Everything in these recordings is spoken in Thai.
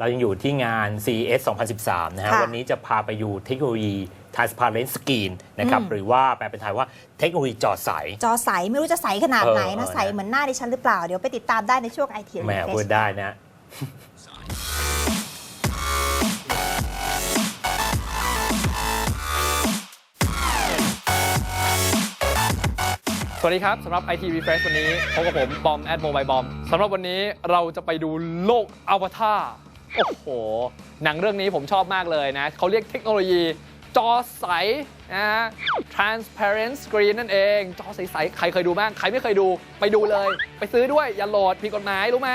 เรายังอยู่ที่งาน CES 2013 นะฮะค่ะวันนี้จะพาไปดูเทคโนโลยี transparent screen นะครับอืมหรือว่าแปลเป็นไทยว่าเทคโนโลยีจอใส จอใส ไม่รู้จะใสขนาดไหนเออนะเออใสเหมือนหน้าดิฉันหรือเปล่า เดี๋ยวไปติดตามได้ในช่วงไอทีแหมพูดได้นะสวัสดีครับสำหรับ IT Refresh วันนี้พบกับผม บอม แอดโมบายบอมสำหรับวันนี้เราจะไปดูโลกอวตาร โอ้โห หนังเรื่องนี้ผมชอบมากเลยนะ เขาเรียกเทคโนโลยี จอใสนะ transparent screen นั่นเอง จอใสๆ ใครเคยดูบ้าง ใครไม่เคยดู ไปดูเลย ไปซื้อด้วย อย่าโหลดผิดกฎหมาย รู้ไหม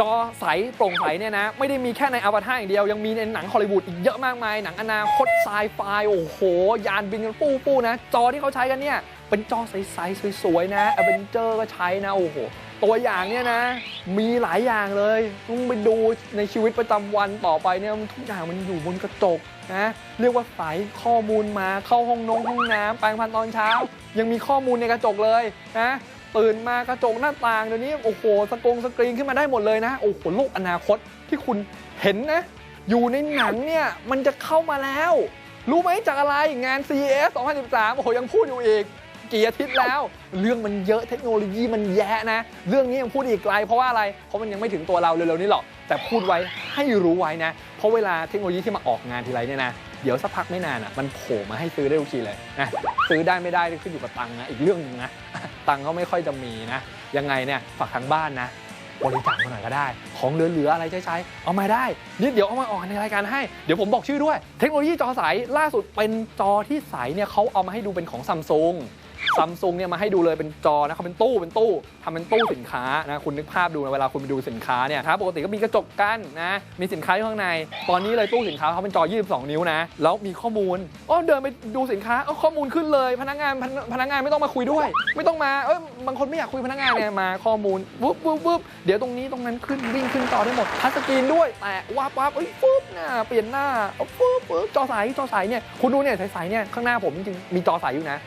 จอใสโปร่งใสเนี่ยนะ ไม่ได้มีแค่ในอวตารอย่างเดียว ยังมีในหนังฮอลลีวูดอีกเยอะมากมาย หนังอนาคตไซไฟ โอ้โห ยานบินกันปู้ปู้ๆนะ จอที่เขาใช้กันเนี่ย เป็นจอใสๆ สวยๆ นะอเวนเจอร์ก็ใช้นะ โอ้โห ตัวอย่างเนี่ยนะ มีหลายอย่างเลยต้องไปดูในชีวิตประจำวันต่อไปเนี่ยทุกอย่างมันอยู่บนกระจกนะเรียกว่าใสข้อมูลมาเข้าห้องนงห้องน้ำแปรงฟันตอนเช้า ยังมีข้อมูลในกระจกเลยนะตื่นมากระจกหน้าต่างเดี๋ยวนี้โอ้โหสกงสกรีนขึ้นมาได้หมดเลยนะโอ้โหโลกอนาคตที่คุณเห็นนะ อยู่ในหนังเนี่ยมันจะเข้ามาแล้ว รู้ไหมจากอะไรงาน CES 2013โอ้โหยังพูดอยู่อีก กี่อาทิตย์แล้ว เรื่องมันเยอะเทคโนโลยีมันแยะนะ เรื่องนี้ยังพูดอีกไกลเพราะว่าอะไรเพราะมันยังไม่ถึงตัวเราเร็วๆนี้หรอกแต่พูดไว้ให้รู้ไว้นะ เพราะเวลาเทคโนโลยีที่มาออกงานทีไรเนี่ยนะเดี๋ยวสักพักไม่นานอะมันโผล่มาให้ซื้อได้ทุกทีเลยนะซื้อได้ไม่ได้ขึ้นอยู่กับตังค์นะอีกเรื่องหนึงนะตังค์เขาไม่ค่อยจะมีนะ ยังไงเนี่ยฝากทางบ้านนะบริจาคมาหน่อยก็ได้ ของเหลือๆอะไรใช้ๆเอามาได้นี่เดี๋ยวเอามาออกในรายการให้ เดี๋ยวผมบอกชื่อด้วย เทคโนโลยีจอใสล่าสุดเป็นจอที่ใสเนี่ยเขาเอามาให้ดูเป็นของซัมซุง ซัมซุงเนี่ยมาให้ดูเลยเป็นจอนะเขาเป็นตู้เป็นตู้ทำเป็นตู้สินค้านะคุณนึกภาพดูนะเวลาคุณไปดูสินค้าเนี่ยครับปกติก็มีกระจกกั้นนะมีสินค้าอยู่ข้างใน ตอนนี้เลยตู้สินค้าเขาเป็นจอ 22 นิ้วนะแล้วมีข้อมูลอ๋อเดินไปดูสินค้าเอข้อมูลขึ้นเลย พนักงานพนพนักงานไม่ต้องมาคุยด้วย ไม่ต้องมาเอ้ยบางคนไม่อยากคุยพนักงานเนี่ยมาข้อมูลปุ๊บปุ๊บปุ๊บเดี๋ยวตรงนี้ตรงนั้นขึ้นวิ่งขึ้นจอได้หมดทัชสกรีนด้วยแตะวับวับเอ้ยปุ๊บหน้าเปลี่ยนหน้าเอาปุ๊บปุ๊บจอใสจอใสเนี่ยคุณดูเนี่ยใสๆเนี่ยข้างหน้าผมจริงๆมีจอใสอยู่นะ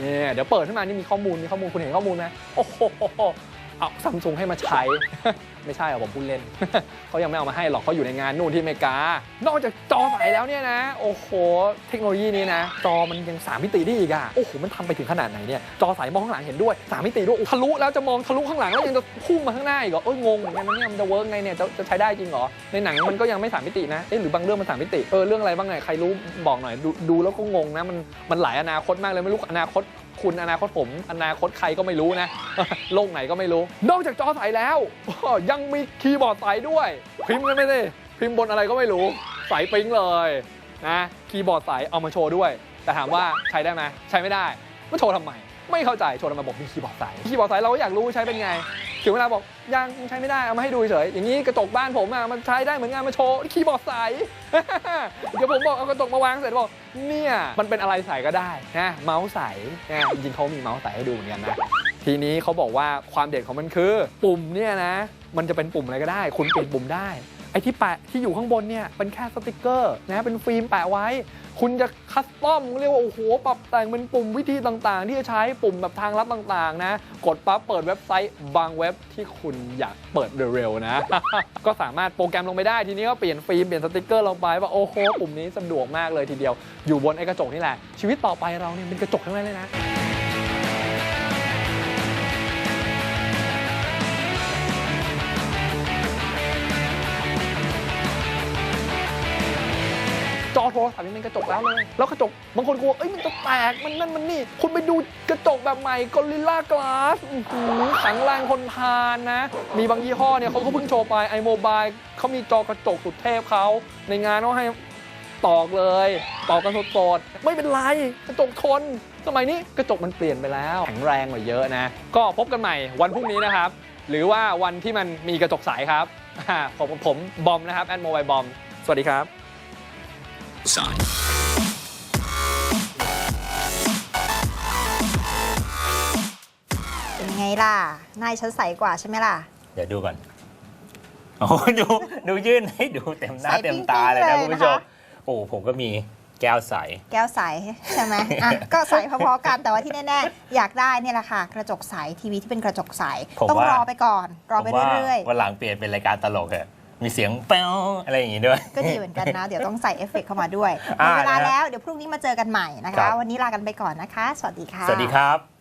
เนี่ยเดี๋ยวเปิดขึ้นมานี่มีข้อมูลมีข้อมูลคุณเห็นข้อมูลไหมโอ้โห เอาซัมซุงให้มาใช้ ไม่ใช่หรอกผมพูดเล่น เขายังไม่เอามาให้หรอกเขาอยู่ในงานนู่นที่อเมริกา นอกจากจอใสแล้วเนี่ยนะ โอ้โห เทคโนโลยีนี้นะ จอมันยัง3มิติได้อีกอะโอ้โห มันทำไปถึงขนาดไหนเนี่ย จอใสมองข้างหลังเห็นด้วย3มิติด้วยทะลุแล้วจะมองทะลุข้างหลังแล้วยังจะพุ่งมาข้างหน้าอีกเหรอเอ้ยงงเหมือนกันนะเนี่ยมันจะเวิร์กไงเนี่ยจะจะใช้ได้จริงเหรอ ในหนังมันก็ยังไม่3มิตินะ เอ๊ะหรือบางเรื่องมัน3มิติ เออเรื่องอะไรบ้างไงใครรู้บอกหน่อยดูดูแล้วก็งงนะมันมันหลายอนาคตมากเลยไม่รู้อนาคต คุณอนาคตผม อนาคตใครก็ไม่รู้นะ โลกไหนก็ไม่รู้ นอกจากจอใสแล้ว ยังมีคีย์บอร์ดใสด้วย พิมพ์กันไม่ได้พิมพ์บนอะไรก็ไม่รู้ ใสปิ๊งเลยนะคีย์บอร์ดใสเอามาโชว์ด้วย แต่ถามว่าใช้ได้ไหมใช้ไม่ได้มันโชว์ทำไมไม่เข้าใจโชว์ทำไมบอกมีคีย์บอร์ดใสคีย์บอร์ดใสเราก็อยากรู้ใช้เป็นไง ถึงเวลาบอกยังใช้ไม่ได้เอามาให้ดูเฉยอย่างนี้กระจกบ้านผมอะมันใช้ได้เหมือนงานมาโชว์คีย์บอร์ดใส เดี๋ยวผมบอกเอากระจกมาวางเสร็จบอกเนี่ยมันเป็นอะไรใสก็ได้นะเมาส์ใสนะจริงเขามีเมาส์ใสให้ดูเหมือนกันนะทีนี้เขาบอกว่าความเด่นของมันคือ ปุ่มเนี่ยนะ มันจะเป็นปุ่มอะไรก็ได้ คุณเปลี่ยนปุ่มได้ ไอ้ที่แปะที่อยู่ข้างบนเนี่ยเป็นแค่สติกเกอร์นะเป็นฟิล์มแปะไว้ คุณจะคัสตอมเรียกว่าโอ้โหปรับแต่งเป็นปุ่มวิธีต่างๆ ที่จะใช้ปุ่มแบบทางลัดต่างๆ นะ กดปั๊บเปิดเว็บไซต์บางเว็บที่คุณอยากเปิดเร็วๆนะ ก็สามารถโปรแกรมลงไปได้ทีนี้ก็เปลี่ยนฟิล์มเปลี่ยนสติกเกอร์ลงไปว่าโอ้โหปุ่มนี้สะดวกมากเลยทีเดียว อยู่บนไอ้กระจกนี่แหละชีวิตต่อไปเราเนี่ยเป็นกระจกทั้งนั้นเลยนะ โทรศัพท์ยังเป็นกระจกแล้วเลย แล้วกระจกบางคนกลัวเอ้ยมันจะแตกมันนั่นมันนี่ คุณไปดูกระจกแบบใหม่ก o ริลลากลาสแข็งแรงคนทานนะ มีบางยี่ห้อเนี่ยเขาก็เพิ่งโชว์ไป iMobile เขามีจอกระจกสุดเทพเขาในงานเขาให้ตอกเลยตอกกันสดๆไม่เป็นไรกระจกทนสมัยนี้กระจกมันเปลี่ยนไปแล้วแข็งแรงกว่าเยอะนะ ก็พบกันใหม่วันพรุ่งนี้นะครับ หรือว่าวันที่มันมีกระจกใสครับอ่าผมผมบอมนะครับแอดโมบายบอมสวัสดีครับ เป็นไงล่ะหน้าดิฉันใสกว่าใช่ไหมล่ะ เดี๋ยวดูก่อน โอ้โหดูดูยื่นให้ดูเต็มหน้าใสเต็มตาเลยปิ๊นะงๆคุณผู้เลยชนะคะมโอ้ผมก็มีแก้วใส แก้วใสใช่ไหมอะ ก็ใสพอๆกันแต่ว่าที่แน่ๆ อยากได้เนี่ยแหละค่ะ กระจกใสทีวีที่เป็นกระจกใส ผมต้องว่ารอไปก่อน รอไปผมว่าเรื่อยวันหลังเปลี่ยนเป็นรายการตลกเถอะ มีเสียงแป้วอะไรอย่างงี้ด้วย ก็ดีเหมือนกันนะ เดี๋ยวต้องใส่เอฟเฟกต์เข้ามาด้วยหมอ่าดเวลานะฮะแล้วเดี๋ยวพรุ่งนี้มาเจอกันใหม่นะครัคะ บ วันนี้ลากันไปก่อนนะคะ สวัสดีค่ะ สวัสดีครับ